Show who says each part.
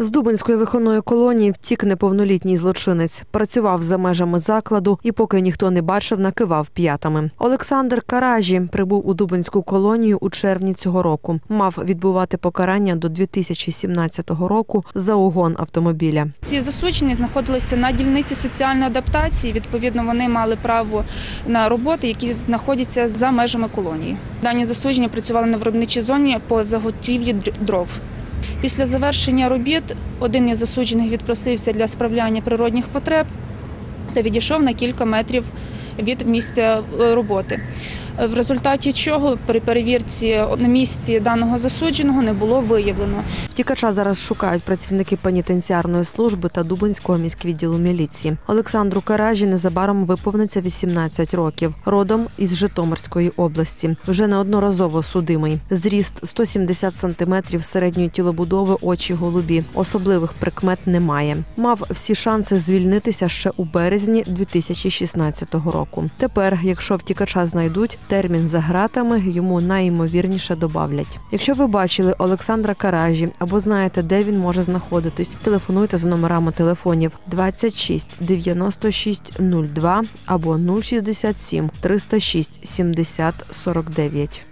Speaker 1: З Дубинської виховної колонії втік неповнолітній злочинець. Працював за межами закладу і, поки ніхто не бачив, накивав п'ятами. Олександр Каражі прибув у Дубинську колонію у червні цього року. Мав відбувати покарання до 2017 року за угон автомобіля.
Speaker 2: Ці засуджені знаходилися на дільниці соціальної адаптації. Відповідно, вони мали право на роботи, які знаходяться за межами колонії. Дані засуджені працювали на виробничій зоні по заготівлі др- дров. Після завершення робіт один із засуджених відпросився для справляння природних потреб та відійшов на кілька метрів від місця е, роботи. В результаті чого при перевірці на місці даного засудженого не було виявлено.
Speaker 1: Втікача зараз шукають працівники пенітенціарної служби та Дубинського міськвідділу міліції. Олександру Каражі незабаром виповниться 18 років. Родом із Житомирської області. Вже неодноразово судимий. Зріст 170 сантиметрів середньої тілобудови, очі голубі. Особливих прикмет немає. Мав всі шанси звільнитися ще у березні 2016 року. Тепер, якщо втікача знайдуть, термін за гратами йому найімовірніше добавлять. Якщо ви бачили Олександра Каражі або знаєте, де він може знаходитись, телефонуйте за номерами телефонів 26 96 02 або 067 306 70 49.